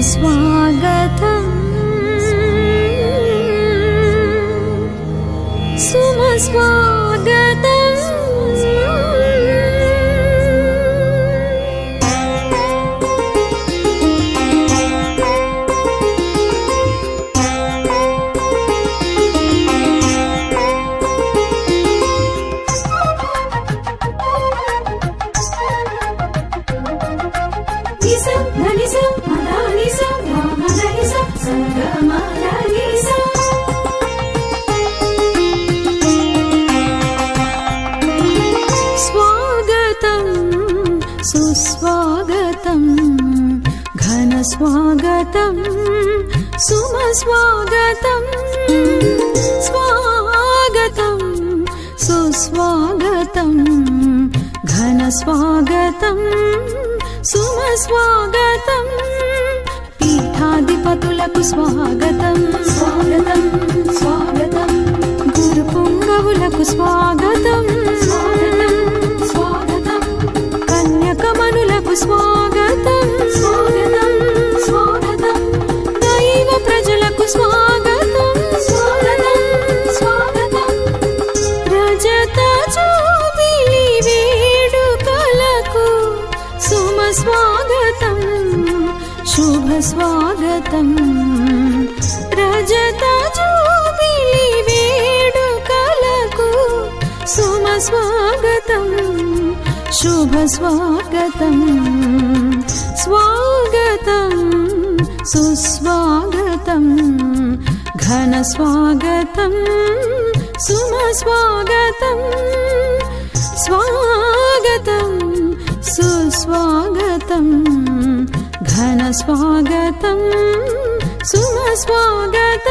घनस्वागतम् सुमस्वागतम् ఘనస్వాగతం సుమస్వాగతం స్వాగతం సుస్వాగతం ఘనస్వాగతం సుమస్వాగతం పీఠాధిపతులకు స్వాగతం స్వాగతం స్వాగతం. గురు పుంగవులకు శుభ స్వాగతం. రజత జూబిలి వేడుకలకు సుమ స్వాగతం. శుభ స్వాగతం. స్వాగతం సుస్వాగతం. ఘన స్వాగతం సుమ స్వాగతం.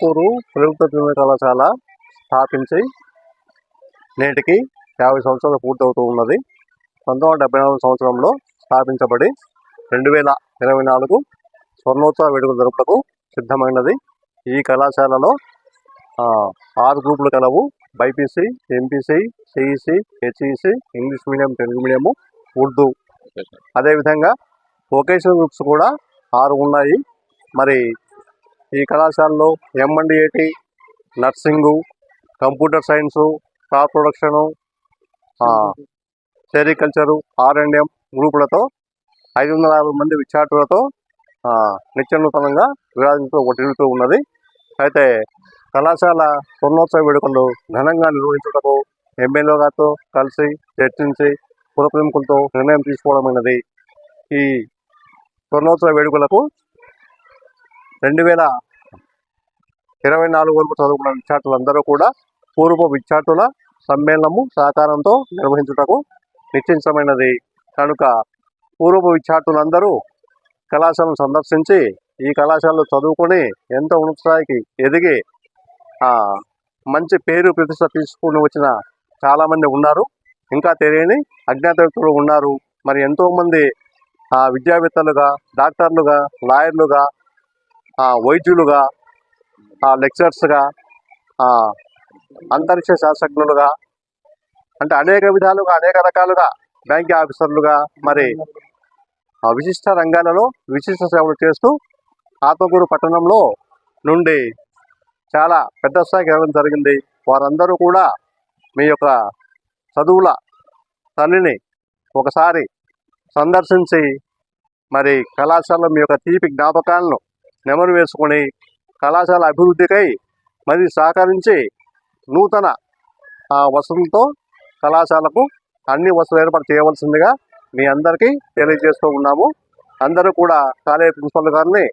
గుంటూరు ప్రభుత్వ జూనియర్ కళాశాల స్థాపించి నేటికి యాభై సంవత్సరాలు పూర్తవుతూ ఉన్నది. పంతొమ్మిది వందల డెబ్బై నాలుగు సంవత్సరంలో స్థాపించబడి రెండు వేల ఇరవై నాలుగు స్వర్ణోత్సవ వేడుకలు జరుపుటకు సిద్ధమైనది. ఈ కళాశాలలో ఆరు గ్రూపులు కలవు. BiPC MPC CEC HEC English medium Telugu medium Urdu. అదేవిధంగా వొకేషనల్ గ్రూప్స్ కూడా ఆరు ఉన్నాయి. మరి ఈ కళాశాలలో MMDAT nursing computer science crop production sericulture R and M గ్రూపులతో ఐదు వందల యాభై మంది విద్యార్థులతో నిత్య నూతనంగా విరాజిస్తూ తిరుగుతూ ఉన్నది. అయితే కళాశాల స్వర్ణోత్సవ వేడుకలు ఘనంగా నిర్వహించుటకు ఎమ్మెల్యే గారితో కలిసి చర్చించి పుర ప్రముఖులతో నిర్ణయం తీసుకోవడమైనది. ఈ స్వర్ణోత్సవ వేడుకలకు రెండు వేల ఇరవై నాలుగు వరకు చదువుకున్న విద్యార్థులందరూ కూడా పూర్వ విద్యార్థుల సమ్మేళనము సహకారంతో నిర్వహించుటకు నిశ్చయించమైనది కనుక పూర్వ విద్యార్థులందరూ కళాశాలను సందర్శించి ఈ కళాశాలలో చదువుకొని ఎంతో ఉన్నత స్థాయికి ఎదిగి మంచి పేరు ప్రతిష్ట తీసుకుని వచ్చిన చాలామంది ఉన్నారు. ఇంకా తెలియని అజ్ఞాత వ్యక్తులు ఉన్నారు. మరి ఎంతోమంది విద్యావేత్తలుగా డాక్టర్లుగా లాయర్లుగా వైద్యులుగా లెక్చరర్స్గా అంతరిక్ష శాస్త్రజ్ఞులుగా అంటే అనేక విధాలుగా అనేక రకాలుగా బ్యాంక్ ఆఫీసర్లుగా మరి ఆ, విశిష్ట రంగాలలో విశిష్ట సేవలు చేస్తూ ఆత్మకూరు పట్టణంలో నుండి చాలా పెద్ద స్థాయికి వెళ్ళడం జరిగింది. వారందరూ కూడా మీ యొక్క చదువుల తల్లిని ఒకసారి సందర్శించి మరి కళాశాలలో మీ యొక్క తీపి జ్ఞాపకాలను నెమరు వేసుకొని కళాశాల అభివృద్ధికై మరి సహకరించి నూతన ఆ, వసతులతో కళాశాలకు అన్ని వసతులు ఏర్పాటు చేయవలసిందిగా మీ అందరికీ తెలియజేస్తూ ఉన్నాము. అందరూ కూడా కాలేజీ ప్రిన్సిపల్ గారిని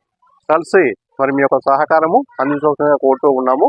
కలిసి మరి మీ యొక్క సహకారము అందించవలసిందిగా కోరుతూ ఉన్నాము.